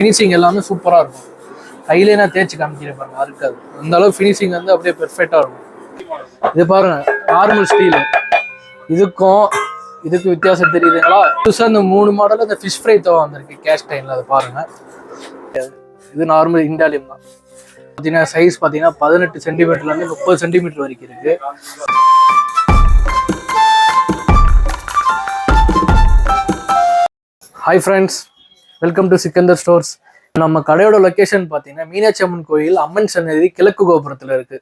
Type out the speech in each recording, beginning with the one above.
Finishing எல்லாமே சூப்பராக இருக்கும். கையிலே நான் தேய்ச்சி காமிக்கிறேன் பாருங்க இருக்காது அந்த அளவு ஃபினிஷிங் வந்து அப்படியே பெர்ஃபெக்டாக இருக்கும். இது பாருங்க நார்மல் ஸ்டீல் இதுக்கும் இதுக்கு வித்தியாசம் தெரியுதுங்களா? புதுசாக இந்த மூணு மாடலில் இந்த ஃபிஷ் ஃப்ரை தவா வந்திருக்கு கேஷ் டைமில் அதை பாருங்க. இது நார்மல் இண்டாலியம் தான். பார்த்தீங்கன்னா சைஸ் பார்த்தீங்கன்னா பதினெட்டு சென்டிமீட்டர்லேருந்து முப்பது சென்டிமீட்டர் வரைக்கும் இருக்கு. Hi friends welcome to Sikandar stores நம்ம கடையோட லொக்கேஷன் பார்த்தீங்கன்னா மீனாட்சி அம்மன் கோயில் அம்மன் சன்னதி கிழக்கு கோபுரத்தில் இருக்கு.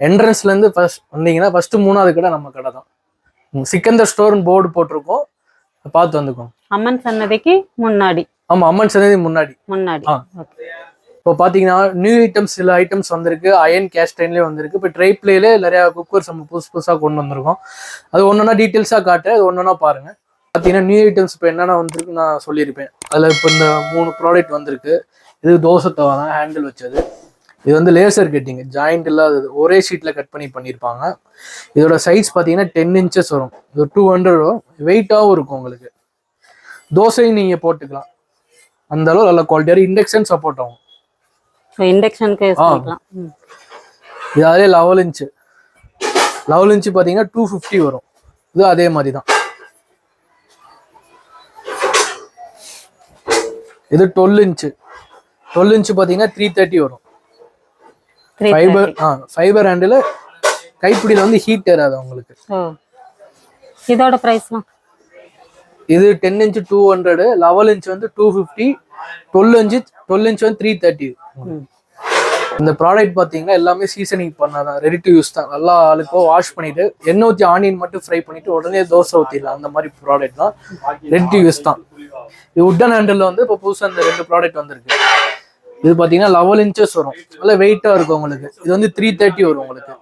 என்ட்ரன்ஸ்லேருந்து ஃபர்ஸ்ட் வந்தீங்கன்னா ஃபர்ஸ்ட் மூணாவது கடை நம்ம கடை தான். சிக்கந்தர் ஸ்டோர்னு போர்டு போட்டிருக்கோம். பார்த்து வந்துக்கோங்க. அம்மன் சன்னதிக்கு முன்னாடி. ஆமாம் அம்மன் சன்னதி முன்னாடி. முன்னாடி. ஆ. இப்போ பார்த்தீங்கன்னா நியூ ஐட்டம்ஸ் சில ஐட்டம்ஸ் வந்திருக்கு. அயன் கேஸ்டைன்லேயே வந்திருக்கு. இப்போ ட்ரை பிளேல நிறைய குக்கர்ஸ் நம்ம புதுசு புதுசாக கொண்டு வந்திருக்கோம். அது ஒன்றா டீட்டெயில்ஸாக காட்டுறேன் அது ஒன்றா பாருங்க. பார்த்தீங்கன்னா நியூ ஐட்டம்ஸ் இப்போ என்னென்ன வந்திருக்கு நான் சொல்லியிருப்பேன். அதில் இப்போ இந்த மூணு ப்ராடக்ட் வந்திருக்கு. இது தோசை தவா தான் ஹேண்டில் வச்சது. இது வந்து லேசர் கட்டிங் ஜாயிண்ட் இல்லாதது ஒரே ஷீட்டில் கட் பண்ணி பண்ணியிருப்பாங்க இதோட சைஸ் பார்த்தீங்கன்னா டென் இன்ச்சஸ் வரும். இது டூ ஹண்ட்ரட் வரும். வெயிட்டாகவும் இருக்கும் உங்களுக்கு. தோசையும் நீங்கள் போட்டுக்கலாம். அந்த அளவு நல்ல குவாலிட்டியாக இண்டக்ஷன் சப்போர்ட் ஆகும். இண்டக்ஷனுக்கு. இது அதே லெவல் இன்ச்சு லெவல் இன்ச்சு பார்த்தீங்கன்னா டூ ஃபிஃப்டி வரும். இது அதே மாதிரி தான் இது டுவெல் இன்ச்சு டுவெல் இன்ச்சு பார்த்தீங்கன்னா த்ரீ தேர்ட்டி வரும். ஃபைபர் ஆ ஃபைபர் ஹேண்டில் கைப்பிடியில் வந்து ஹீட் ஏறாது உங்களுக்கு இதோட ப்ரைஸ்லாம் இது ten inch two hundred level inch வந்து two fifty twelve inch twelve inch வந்து த்ரீ தேர்ட்டி இந்த ப்ராடக்ட் பார்த்தீங்கன்னா எல்லாமே சீசனிங் பண்ணாதான் ரெடி டு யூஸ் தான். நல்லா ஆளுக்கோ வாஷ் பண்ணிட்டு எண்ணெய் ஊற்றி ஆனியன் மட்டும் ஃப்ரை பண்ணிட்டு உடனே தோசை ஊற்றிடலாம் அந்த மாதிரி ப்ராடக்ட் தான். ரெடி டு யூஸ் தான். இது உட்டன் ஹேண்டில் வந்து இப்போ புதுசாக இந்த ரெண்டு ப்ராடக்ட் வந்திருக்கு. இது பார்த்தீங்கன்னா லெவல் இன்ச்சஸ் வரும். நல்லா வெயிட்டாக இருக்கும் உங்களுக்கு. இது வந்து த்ரீ தேர்ட்டி வரும் உங்களுக்கு.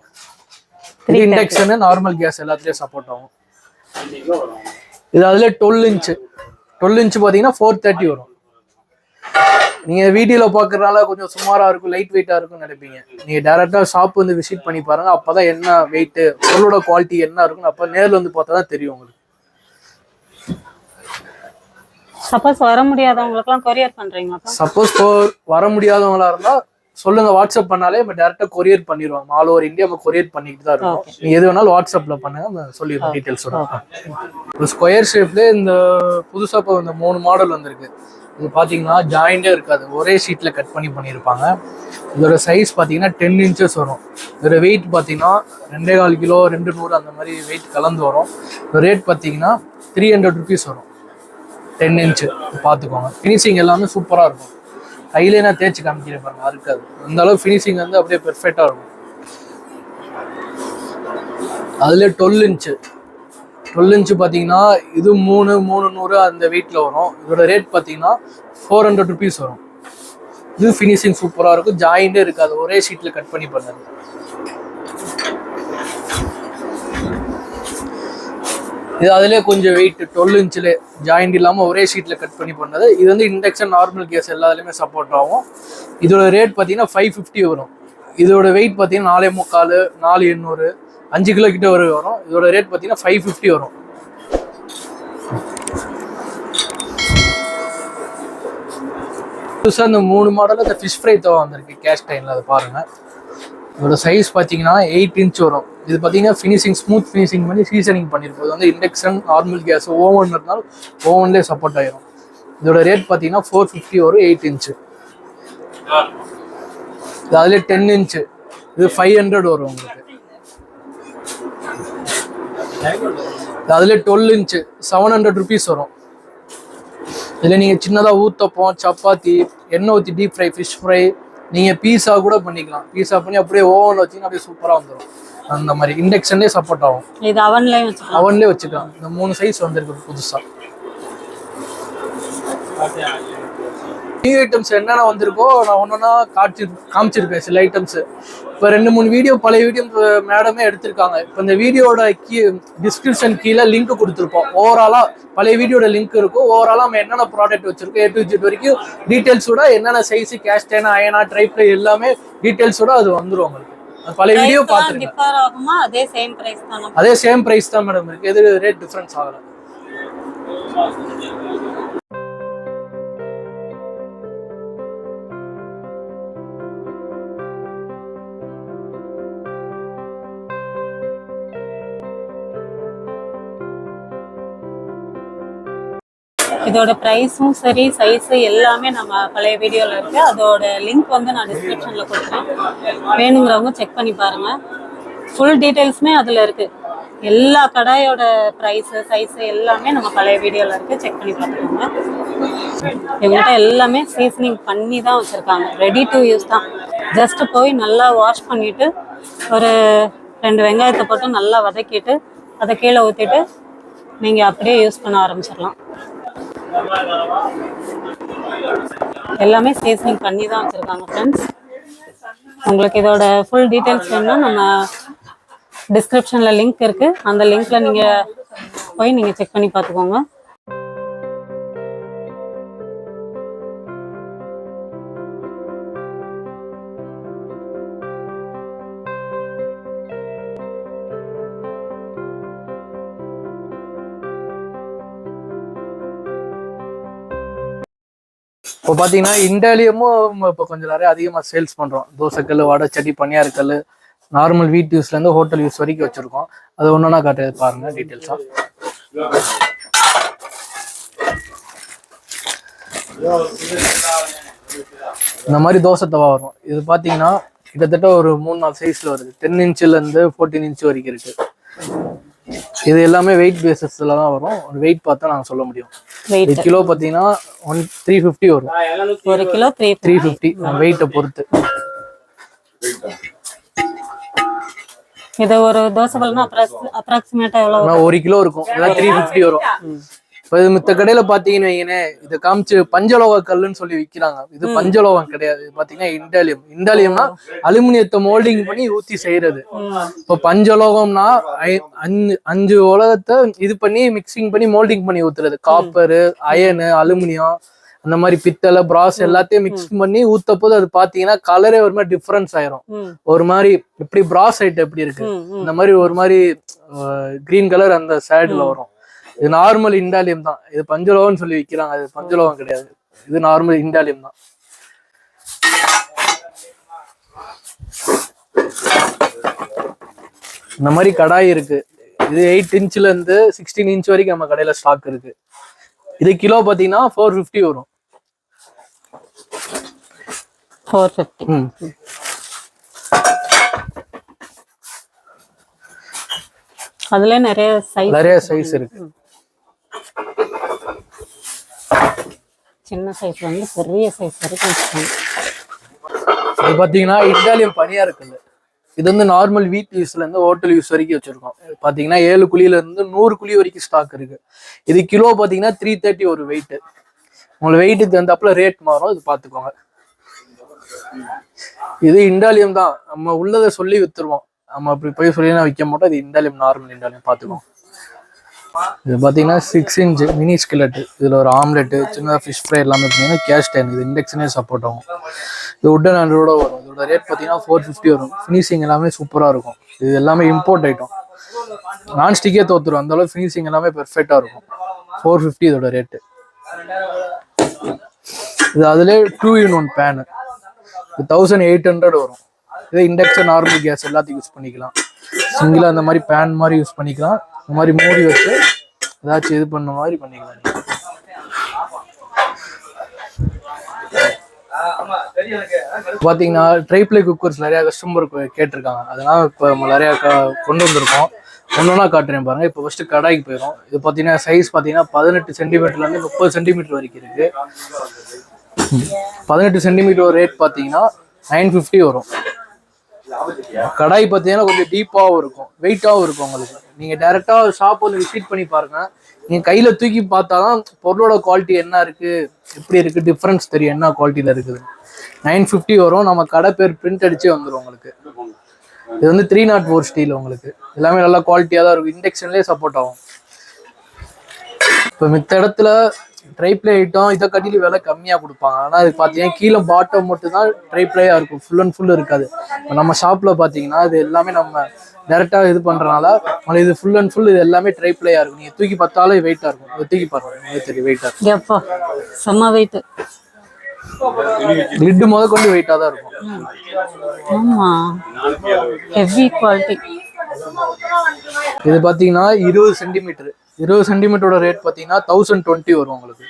இது இண்டக்ஷனு நார்மல் கேஸ் எல்லாத்துலேயும் சப்போர்ட் ஆகும். இது அதுல டுவெல் இன்ச்சு டுவெல் இன்ச்சு பார்த்தீங்கன்னா ஃபோர் தேர்ட்டி வரும். நீங்க வீடியோல பாக்குறதுனால கொஞ்சம் சுமாரா இருக்கும் லைட் வெயிட்டா இருக்கும்னு நினைப்பீங்க. நீங்க டேரக்டா ஷாப் வந்து விசிட் பண்ணி பாருங்க அப்பதான் என்ன வெயிட் பொருளோட குவாலிட்டி என்ன இருக்குன்னு அப்ப நேர்ல வந்து பார்த்தா தான் தெரியும் உங்களுக்கு. சப்போஸ் வர முடியாதவங்களுக்குலாம் கொரியர் பண்றீங்களா சப்போஸ் வர முடியாதவங்களா இருந்தா சொல்லுங்க வாட்ஸ்அப் பண்ணாலே நம்ம டேரக்டா கொரியர் பண்ணிடுவோம் ஆல் ஓவர் இந்தியா நம்ம கொரியர் பண்ணிட்டு தான் இருக்கோம். நீங்க எது வேணாலும் வாட்ஸ்அப்ல பண்ணுங்க நம்ம சொல்லிடுவோம் டீட்டெயில்ஸோட ஒரு ஸ்கொயர் ஷேப்ல இந்த புதுசா இப்போ இந்த மூணு மாடல் வந்திருக்கு. இது பாத்தீங்கன்னா ஜாயிண்டே இருக்காது. ஒரே ஷீட்ல கட் பண்ணி பண்ணியிருப்பாங்க. இதோட சைஸ் பாத்தீங்கன்னா டென் இன்ச்சஸ் வரும். இதோட வெயிட் பாத்தீங்கன்னா ரெண்டே கால் கிலோ ரெண்டு நூறு அந்த மாதிரி வெயிட் கலந்து வரும். ரேட் பாத்தீங்கன்னா த்ரீ ஹண்ட்ரட் ருபீஸ் வரும். டென் இன்ச்சு பார்த்துக்கோங்க. ஃபினிஷிங் எல்லாமே சூப்பராக இருக்கும். கையிலே நான் தேய்ச்சி காமிக்கிறேன் பாருங்க இருக்காது அந்த அளவு ஃபினிஷிங் வந்து அப்படியே பெர்ஃபெக்டாக இருக்கும். அதில் டுவெல் இன்ச்சு டுவெல் இன்ச்சு பார்த்தீங்கன்னா இது மூணு மூணு நூறு அந்த வெயிட்டில் வரும். இதோட ரேட் பார்த்தீங்கன்னா ஃபோர் ஹண்ட்ரட் ருபீஸ் வரும். இது ஃபினிஷிங் சூப்பராக இருக்கும். ஜாயிண்டே இருக்காது. ஒரே ஷீட்டில் கட் பண்ணி பண்ணுறது இது அதுலேயே கொஞ்சம் வெயிட் டுவெல் இன்ச்சில் ஜாயிண்ட் இல்லாமல் ஒரே ஷீட்டில் கட் பண்ணி பண்ணது. இது வந்து இண்டக்ஷன் நார்மல் கேஸ் எல்லாத்துலேயுமே சப்போர்ட் ஆகும். இதோட ரேட் பார்த்தீங்கன்னா ஃபைவ் ஃபிஃப்டி வரும். இதோட வெயிட் பார்த்தீங்கன்னா நாலே முக்கால் நாலு எண்ணூறு அஞ்சு கிலோ கிட்ட வரை வரும். இதோட ரேட் பார்த்தீங்கன்னா ஃபைவ் ஃபிஃப்டி வரும். புதுசாக இந்த மூணு மாடலில் இந்த ஃபிஷ் ஃப்ரை தவா வந்திருக்கு. கேஷ் டைனில் அதை பாருங்கள் இதோட சைஸ் பார்த்தீங்கன்னா எயிட் இன்ச் வரும். இது பார்த்தீங்கன்னா ஃபினிஷிங் ஸ்மூத் ஃபினிஷிங் பண்ணி சீசனிங் பண்ணியிருப்போம் இது வந்து இண்டக்ஷன் நார்மல் கேஸ் ஓவன் இருந்தாலும் ஓவன்லேயே சப்போர்ட் ஆயிரும். இதோட ரேட் பார்த்தீங்கன்னா ஃபோர் ஃபிஃப்டி வரும் எயிட் இன்ச்சு இது அதுலேயே டென் இன்ச்சு இது ஃபைவ் ஹண்ட்ரட் வரும் உங்களுக்கு. இது அதுலேயே twelve inch seven hundred rupees வரும். இதில் நீங்கள் சின்னதாக ஊத்தப்பம் சப்பாத்தி எண்ணெய் ஊற்றி டீப் ஃப்ரை ஃபிஷ் ஃப்ரை நீங்கள் பீஸா கூட பண்ணிக்கலாம். பீஸா பண்ணி அப்படியே ஓவனில் வச்சிங்கன்னா அப்படியே சூப்பராக வந்துடும் அந்த மாதிரி இண்டக்ஷன்லேயே சப்போர்ட் ஆகும். இது அவன்லயும் வச்சுக்கலாம். அவன்லேயே வச்சுக்கலாம். இந்த மூணு சைஸ் வந்திருக்கு புதுசாக நியூ ஐட்டம்ஸ் என்னென்ன வந்திருக்கோ நான் ஒன்றா காட்சி காமிச்சிருப்பேன் சில ஐட்டம்ஸ் இப்போ ரெண்டு மூணு வீடியோ பழைய வீடியோ மேடமே எடுத்திருக்காங்க. இப்போ இந்த வீடியோட கீ டிஸ்கிரிப்ஷன் கீழே லிங்க் கொடுத்துருப்போம். ஓவராலாக பழைய வீடியோட லிங்க் இருக்கும். ஓவராலாக நம்ம என்னென்ன ப்ராடக்ட் வச்சிருக்கோம் ஏ டு ஜெட் வரைக்கும் டீட்டெயில்ஸோட என்னென்ன சைஸ் கேஸ்டேனா அயனா ட்ரைப்ளை எல்லாமே டீட்டெயில்ஸோட அது வந்துடும் உங்களுக்கு. பழைய வீடியோ ஆகுமா? அதே சேம் பிரைஸ் தானா? அதே சேம் பிரைஸ் தான் மேடம் இருக்கு. எது ரேட் டிஃபரன்ஸ் ஆகல. இதோட ப்ரைஸும் சரி சைஸு எல்லாமே நம்ம பழைய வீடியோவில் இருக்கு. அதோட லிங்க் வந்து நான் டிஸ்கிரிப்ஷனில் கொடுக்குறேன். வேணுங்கிறவங்க செக் பண்ணி பாருங்கள் ஃபுல் டீட்டெயில்ஸுமே அதில் இருக்குது எல்லா கடாயோட ப்ரைஸு சைஸு எல்லாமே நம்ம பழைய வீடியோவில் இருக்குது செக் பண்ணி பார்த்துக்கோங்க. இவங்ககிட்ட எல்லாமே சீசனிங் பண்ணி தான் வச்சுருக்காங்க. ரெடி டு யூஸ் தான். ஜஸ்ட்டு போய் நல்லா வாஷ் பண்ணிவிட்டு ஒரு ரெண்டு வெங்காயத்தை போட்டு நல்லா வதக்கிட்டு அதை கீழே ஊற்றிட்டு நீங்கள் அப்படியே யூஸ் பண்ண ஆரம்பிச்சிடலாம். எல்லாமே சீசனிங் பண்ணி தான் வச்சுருக்காங்க ஃப்ரெண்ட்ஸ் உங்களுக்கு இதோட ஃபுல் டீட்டெயில்ஸ் வேணும்னா நம்ம டிஸ்கிரிப்ஷனில் லிங்க் இருக்குது அந்த லிங்க்கில் நீங்கள் போய் நீங்கள் செக் பண்ணி பார்த்துக்கோங்க. இப்போ பார்த்தீங்கன்னா இண்டாலியமும் இப்போ கொஞ்சம் நிறைய அதிகமாக சேல்ஸ் பண்ணுறோம் தோசைக்கல் வடை சட்டி பனியாரக்கல் நார்மல் வீட் யூஸ்லேருந்து ஹோட்டல் யூஸ் வரைக்கும் வச்சுருக்கோம். அது ஒன்றா காட்டு பாருங்க டீட்டெயில்ஸாக இந்த மாதிரி தோசை தவா வரும். இது பார்த்தீங்கன்னா கிட்டத்தட்ட ஒரு மூணு நாலு சைஸில் வருது. டென் இன்ச்சிலேருந்து ஃபோர்டீன் இன்ச் வரைக்கும் இருக்கு. இது எல்லாமே வெயிட் பேசிஸில் தான் வரும். ஒரு வெயிட் பார்த்தா நாங்கள் சொல்ல முடியும். இது கிலோ பார்த்தீங்கன்னா ஒன் த்ரீ ஃபிஃப்டி வரும். ஒரு கிலோ த்ரீ த்ரீ ஃபிஃப்டி வெயிட்டை பொறுத்து. இது ஒரு தோசை பல்னா அப்ராக்சிமேட்டா எவ்வளோ ஒரு கிலோ இருக்கும். இதெல்லாம் த்ரீ ஃபிஃப்டி வரும். இப்போ மித்த கடையில பாத்தீங்கன்னு வைங்களேன் இதை காமிச்சு பஞ்சலோக கல்லுன்னு சொல்லி விற்கிறாங்க இது பஞ்சலோகம் கிடையாது. பாத்தீங்கன்னா இண்டாலியம். இண்டாலியம்னா அலுமினியத்தை மோல்டிங் பண்ணி ஊத்தி செய்யறது. இப்போ பஞ்சலோகம்னா அஞ்சு அஞ்சு உலகத்தை இது பண்ணி மிக்சிங் பண்ணி மோல்டிங் பண்ணி ஊத்துறது. காப்பரு அயனு அலுமினியம் அந்த மாதிரி பித்தளை பிராஸ் எல்லாத்தையும் மிக்ஸ் பண்ணி ஊத்த போது அது பாத்தீங்கன்னா கலரே ஒரு மாதிரி டிஃபரன்ஸ் ஆயிரும். ஒரு மாதிரி எப்படி பிராஸ் ஐட்டம் எப்படி இருக்கு? இந்த மாதிரி ஒரு மாதிரி கிரீன் கலர் அந்த சேடுல வரும். இது நார்மல் இண்டாலியம் தான். இது பஞ்சலோகம்னு சொல்லி விற்கிறாங்க அது பஞ்சலோகம் கிடையாது. இது நார்மல் இண்டாலியம் தான். இந்த மாதிரி கடாய் இருக்கு. இது எயிட் இன்ச்ல இருந்து சிக்ஸ்டீன் இன்ச் வரைக்கும் நம்ம கடையில ஸ்டாக் இருக்கு. இது கிலோ பாத்தீங்கன்னா ஃபோர் ஃபிஃப்டி வரும். ஃபோர் ஃபிஃப்டி அதுல நிறைய சைஸ் நிறைய சைஸ் இருக்கு. சின்ன சைஸ்ல இருந்து பெரிய சைஸ் வரைக்கும் இது பாத்தீங்கன்னா இட்டாலியன் பனியா இருக்குல்ல இது வந்து நார்மல் வீட் யூஸ்ல இருந்து ஹோட்டல் யூஸ் வரைக்கும் வச்சிருக்கோம். பாத்தீங்கன்னா ஏழு குழியில இருந்து நூறு குழி வரைக்கும் ஸ்டாக் இருக்கு. இது கிலோ பாத்தீங்கன்னா த்ரீ தேர்ட்டி ஒரு வெயிட் உங்களுக்கு வெயிட்டுக்கு தகுந்தாப்புல ரேட் மாறும். இது பாத்துக்கோங்க. இது இண்டாலியம் தான். நம்ம உள்ளதை சொல்லி வித்துருவோம். நம்ம அப்படி போய் சொல்லி நான் விற்க மாட்டோம். இது இண்டாலியம் நார்மல் இண்டாலியம் பாத்துக்கோங்க. இது பார்த்தீங்கன்னா சிக்ஸ் இன்ச் மினி ஸ்கிலெட் இதில் ஒரு ஆம்லெட்டு சின்னதாக ஃபிஷ் ஃப்ரை எல்லாமே பார்த்தீங்கன்னா கேஷ் டேன் இது இண்டெக்ஷனே சப்போர்ட் ஆகும். இது உட்டன் ஹண்ட்ரடோட வரும். இதோட ரேட் பார்த்தீங்கன்னா ஃபோர் ஃபிஃப்டி வரும். ஃபினிஷிங் எல்லாமே சூப்பராக இருக்கும். இது எல்லாமே இம்போர்ட் ஐட்டம் நான்ஸ்டிக்கே தோத்துரும். அந்த அளவு ஃபினிஷிங் எல்லாமே பெர்ஃபெக்டாக இருக்கும். ஃபோர் ஃபிஃப்டி இதோட ரேட்டு இது அதிலே டூ இன் ஒன் பேனு இது தௌசண்ட் எயிட் ஹண்ட்ரட் வரும். இதே இண்டக்ஷன் நார்மல் கேஸ் எல்லாத்தையும் யூஸ் பண்ணிக்கலாம். சிங்கிளாக அந்த மாதிரி பேன் மாதிரி யூஸ் பண்ணிக்கலாம். இந்த மாதிரி மூடி வச்சு ஏதாச்சும் இது பண்ண மாதிரி பண்ணிக்கலாம். பார்த்தீங்கன்னா ட்ரைப்ளை ட்ரைப்ளே குக்கர்ஸ் நிறைய கஸ்டமர் கேட்டிருக்காங்க. அதெல்லாம் இப்போ நம்ம க- கொண்டு வந்திருக்கோம். ஒன்னொன்னா காட்டுறேன் பாருங்கள் இப்போ ஃபஸ்ட்டு கடாய்க்கு போயிடும் இது பார்த்தீங்கன்னா சைஸ் பார்த்தீங்கன்னா பதினெட்டு சென்டிமீட்டர்லேருந்து முப்பது சென்டிமீட்டர் வரைக்கும் இருக்குது பதினெட்டு சென்டிமீட்டர் ரேட் பார்த்தீங்கன்னா நைன் ஃபிஃப்டி வரும். கடாய் பார்த்தீங்கன்னா கொஞ்சம் டீப்பாகவும் இருக்கும். வெயிட்டாகவும் இருக்கும் உங்களுக்கு. நீங்கள் டேரெக்டாக ஷாப் வந்து விசிட் பண்ணி பாருங்க. நீங்கள் கையில் தூக்கி பார்த்தா தான் பொருளோட குவாலிட்டி என்ன இருக்குது எப்படி இருக்குது டிஃப்ரென்ஸ் தெரியும் என்ன குவாலிட்டியில் இருக்குது. நைன் ஃபிஃப்டி வரும் நம்ம கடை பேர் பிரிண்ட் அடிச்சே வந்துடும் உங்களுக்கு. இது வந்து த்ரீ நாட் ஃபோர் ஸ்டீல் உங்களுக்கு. எல்லாமே நல்லா குவாலிட்டியாக தான் இருக்கும். இண்டக்ஷன்லேயே சப்போர்ட் ஆகும். இப்போ மித்த இடத்துல ட்ரைப்ளே ஐட்டம் இதை கட்டிட்டு விலை கம்மியாக கொடுப்பாங்க. ஆனால் அது பார்த்தீங்கன்னா கீழே பாட்டம் மட்டும் தான் ட்ரைப்ளேயாக இருக்கும். ஃபுல் அண்ட் ஃபுல் இருக்காது. இப்போ நம்ம ஷாப்பில் பார்த்தீங்கன்னா இது எல்லாமே நம்ம டேரெக்டாக இது பண்ணுறனால உங்களுக்கு இது ஃபுல் அண்ட் ஃபுல் இது எல்லாமே ட்ரைப்ளேயாக இருக்கும். நீங்கள் தூக்கி பார்த்தாலே வெயிட்டாக இருக்கும். இதை தூக்கி பாருங்க. தெரியும் வெயிட்டாக இருக்கும். எப்போ செம்ம வெயிட் லிட்டு முத கொண்டு வெயிட்டாக தான் இருக்கும். ஆமா. ஹெவி குவாலிட்டி இது பார்த்தீங்கன்னா இருபது சென்டிமீட்டர் இருபது சென்டிமீட்டரோட ரேட் பார்த்தீங்கன்னா தௌசண்ட் டுவெண்ட்டி வரும் உங்களுக்கு.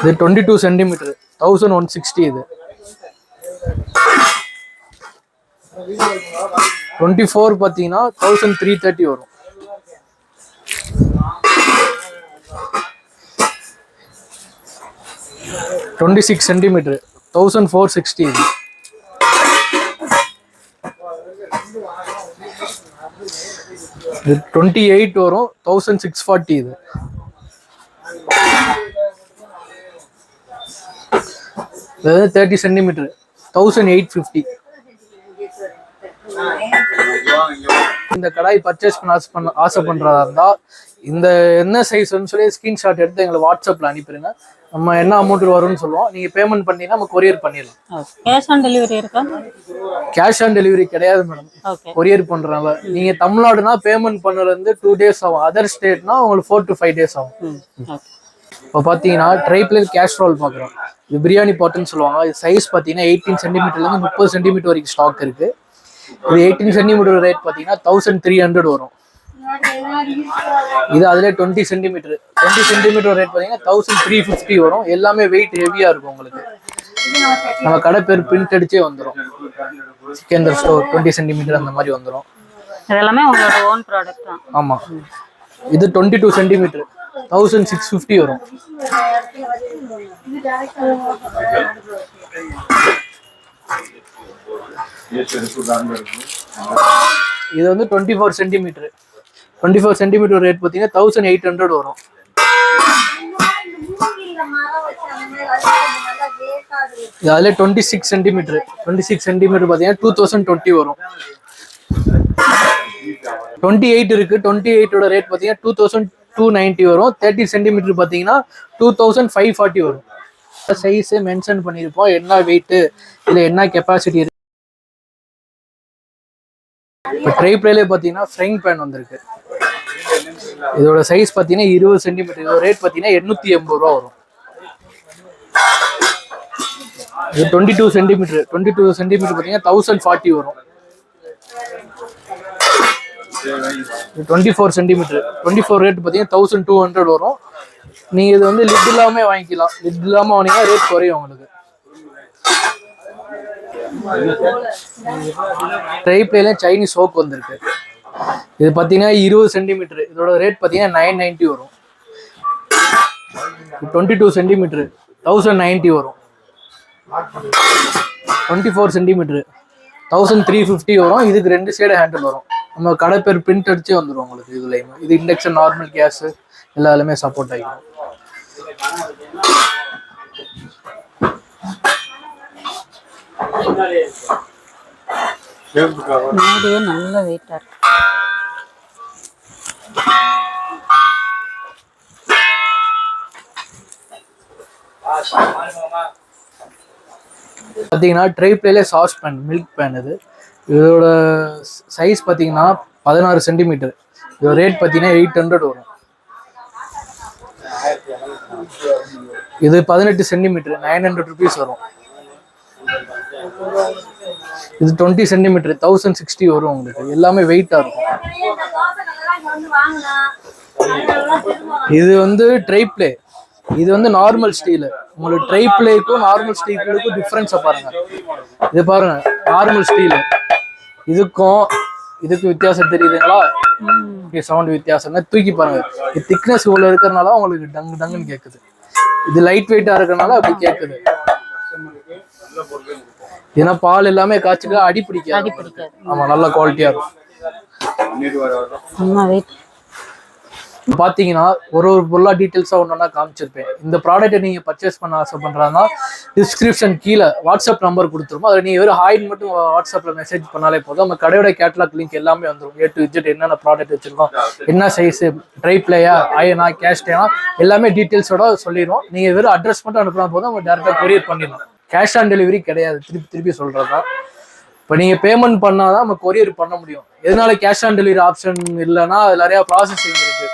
இது twenty two centimetre. Thousand one sixty இது. டுவெண்ட்டி ஃபோர் பார்த்தீங்கன்னா தௌசண்ட் த்ரீ தேர்ட்டி வரும். Twenty six centimetre. Thousand four sixty இது. இது டுவெண்ட்டி எயிட் வரும். தௌசண்ட் சிக்ஸ் ஃபார்ட்டி இது. இது thirty centimetre thousand eight fifty இந்த கடாய் பர்ச்சேஸ் பண்ண ஆசை பண்ண ஆசை பண்ணுறதா இருந்தால் இந்த என்ன சைஸ்ன்னு சொல்லி ஸ்க்ரீன்ஷாட் எடுத்து எங்களை வாட்ஸ்அப்பில் அனுப்பிடுங்க நம்ம என்ன அமௌண்ட் வரும்னு சொல்லுவோம். நீங்கள் பேமெண்ட் பண்ணீங்கன்னா நம்ம கொரியர் பண்ணிடலாம். கேஷ் ஆன் டெலிவரி இருக்கா? கேஷ் ஆன் டெலிவரி கிடையாது மேடம் கொரியர் பண்றாங்க நீங்க தமிழ்நாடுனா பேமெண்ட் பண்ணது வந்து டூ டேஸ் ஆகும். அதர் ஸ்டேட்னா உங்களுக்கு ஃபோர் டு ஃபைவ் டேஸ் ஆகும். இப்போ பார்த்தீங்கன்னா ட்ரைப்ளேட் கேஷ் ரோல் பார்க்குறோம் இது பிரியாணி பாட்டுன்னு சொல்லுவாங்க. இது சைஸ் பார்த்தீங்கன்னா எயிட்டீன் சென்டிமீட்டர்லேருந்து முப்பது சென்டிமீட்டர் வரைக்கும் ஸ்டாக் இருக்கு. இது எயிட்டீன் சென்டிமீட்டர் ரேட் பார்த்தீங்கன்னா தௌசண்ட் த்ரீ ஹண்ட்ரட் வரும். இது அதிலே twenty centimetre twenty centimetre rate பார்த்தீங்கன்னா தௌசண்ட் த்ரீ ஃபிஃப்டி வரும். எல்லாமே வெயிட் ஹெவியாக இருக்கும் உங்களுக்கு. நம்ம கடை பேர் பிரிண்ட் அடிச்சே வந்துடும் சிக்கந்தர் ஸ்டோர் டுவெண்ட்டி சென்டிமீட்டர் அந்த மாதிரி வந்துடும் இதெல்லாமே உங்களோட ஓன் ப்ராடக்ட் தான். ஆமா. இது twenty two centimetre thousand six fifty வரும். இது வந்து twenty four centimetre twenty four centimetre rate பார்த்தீங்கன்னா தௌசண்ட் எயிட் ஹண்ட்ரட் வரும். இது அதில் twenty six centimetre twenty six centimetre பார்த்தீங்கன்னா டூ தௌசண்ட் டுவெண்ட்டி வரும். டுவெண்ட்டி எயிட் இருக்கு டுவெண்ட்டி எயிட்டோட ரேட் பார்த்தீங்கன்னா டூ தௌசண்ட் டூ நைன்ட்டி வரும். தேர்ட்டி சென்டிமீட்டர் பார்த்தீங்கன்னா டூ தௌசண்ட் ஃபைவ் ஃபார்ட்டி வரும். சைஸு மென்ஷன் பண்ணியிருப்போம். என்ன வெயிட்டு இல்லை என்ன கெப்பாசிட்டி இருக்கு. இப்போ ட்ரைப்லேயே பார்த்தீங்கன்னா ஃப்ரைங் பேன் வந்திருக்கு. இதோட சைஸ் பார்த்தீங்கன்னா இருபது சென்டிமீட்டர் இதோட ரேட் பார்த்தீங்கன்னா எண்ணூற்றி எண்பது ரூபா வரும். இது twenty two centimetre twenty two centimetre பார்த்தீங்கன்னா தௌசண்ட் ஃபார்ட்டி வரும். Twenty four centimetre twenty four rate பார்த்தீங்கன்னா தௌசண்ட் டூ ஹண்ட்ரட் வரும். நீங்கள் இது வந்து லிட் இல்லாமல் வாங்கிக்கலாம். லிட் இல்லாமல் வாங்கினீங்கன்னா ரேட் குறையும் உங்களுக்கு. ட்ரை பிளேல சைனீஸ் சோப் வந்திருக்கு. இது பார்த்தீங்கன்னா இருபது சென்டிமீட்டர். இதோட ரேட் பார்த்தீங்கன்னா நைன் நைன்ட்டி வரும். Twenty two centimetre. Thousand ninety வரும். Twenty four centimetre. Thousand three fifty வரும். இதுக்கு ரெண்டு சைடு ஹேண்டில் வரும். நம்ம கடை பேர் பிரிண்ட் அடிச்சே வந்துடும் உங்களுக்கு இதுலேயுமே இது இண்டக்ஷன் நார்மல் கேஸ் எல்லாருமே சப்போர்ட் ஆகிடும். நல்ல வெயிட்டாக இருக்கு. பார்த்தீங்கன்னா ட்ரைப்லேயே சாஸ் பேன் மில்க் பேன் இது. இதோட சைஸ் பார்த்தீங்கன்னா பதினாறு சென்டிமீட்டர் இதோட ரேட் பார்த்தீங்கன்னா எயிட் ஹண்ட்ரட் வரும். இது பதினெட்டு சென்டிமீட்டர் நைன் ஹண்ட்ரட் ருபீஸ் வரும். இது டுவெண்ட்டி சென்டிமீட்டர் தௌசண்ட் சிக்ஸ்டி வரும் உங்களுக்கு. எல்லாமே வெயிட்டாக இருக்கும். இது வந்து ட்ரை பிளே இது வந்து நார்மல் ஸ்டீலு உங்களுக்கு ட்ரைப்ளேக்கும் நார்மல் ஸ்டீலுக்கும் டிஃப்ரென்ஸை பாருங்க. இது பாருங்க நார்மல் ஸ்டீல் இதுக்கும் இதுக்கு வித்தியாசம் தெரியுதுங்களா? சவுண்ட் வித்தியாசம்னா தூக்கி பாருங்க. இது திக்னஸ் இவ்வளோ இருக்கிறனால உங்களுக்கு டங்கு டங்குன்னு கேட்குது இது லைட் வெயிட்டாக இருக்கிறனால அப்படி கேட்குது ஏன்னா பால் எல்லாமே காய்ச்சிட்டு அடி பிடிக்காது. அடி பிடிக்காது. ஆமா நல்ல குவாலிட்டியா இருக்கும். பார்த்தீங்கன்னா ஒரு ஒரு பொருளாக டீட்டெயில்ஸாக ஒன்றா காமிச்சிருப்பேன். இந்த ப்ராடக்ட்டை நீங்கள் பர்ச்சேஸ் பண்ண ஆசைப்படுறாங்கன்னா டிஸ்கிரிப்ஷன் கீழே வாட்ஸ்அப் நம்பர் கொடுத்துருமோ அதில் நீங்கள் வெறும் ஹாய்னு மட்டும் வாட்ஸ்அப்பில் மெசேஜ் பண்ணாலே போதும். நம்ம கடையோட கேட்லாக் லிங்க் எல்லாமே வந்துடும் ஏ டு இஜெட் என்னென்ன ப்ராடக்ட் வச்சிருக்கோம் என்ன சைஸு ட்ரை பிளேயா அயனா கேஷ்டேனா எல்லாமே டீட்டெயில்ஸோட சொல்லிடுவோம். நீங்கள் வெறும் அட்ரஸ் மட்டும் அனுப்புனா போதும் நம்ம டேரெக்டாக கொரியர் பண்ணிடலாம். கேஷ் ஆன் டெலிவரி கிடையாது. திருப்பி திருப்பி சொல்கிறதா இப்போ நீங்கள் பேமெண்ட் பண்ணால் தான் நம்ம கொரியர் பண்ண முடியும். எதனால கேஷ் ஆன் டெலிவரி ஆப்ஷன் இல்லைன்னா நிறையா ப்ராசஸிங் இருக்குது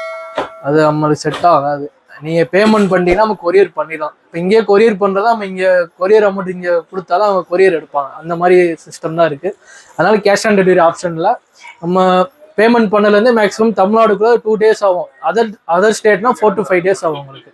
அது நம்மளுக்கு செட் ஆகாது. நீங்கள் பேமெண்ட் பண்ணிட்டீங்கன்னா நம்ம கொரியர் பண்ணிடலாம். இப்போ இங்கேயே கொரியர் பண்ணுறதா நம்ம இங்கே கொரியர் அமௌண்ட் இங்கே கொடுத்தாதான் அவங்க கொரியர் எடுப்பாங்க. அந்த மாதிரி சிஸ்டம் தான் இருக்குது அதனால கேஷ் ஆன் டெலிவரி ஆப்ஷனில் நம்ம பேமெண்ட் பண்ணலேருந்து மேக்ஸிமம் தமிழ்நாடுக்குள்ள டூ டேஸ் ஆகும். அதர் அதர் ஸ்டேட்னா ஃபோர் டு ஃபைவ் டேஸ் ஆகும் உங்களுக்கு.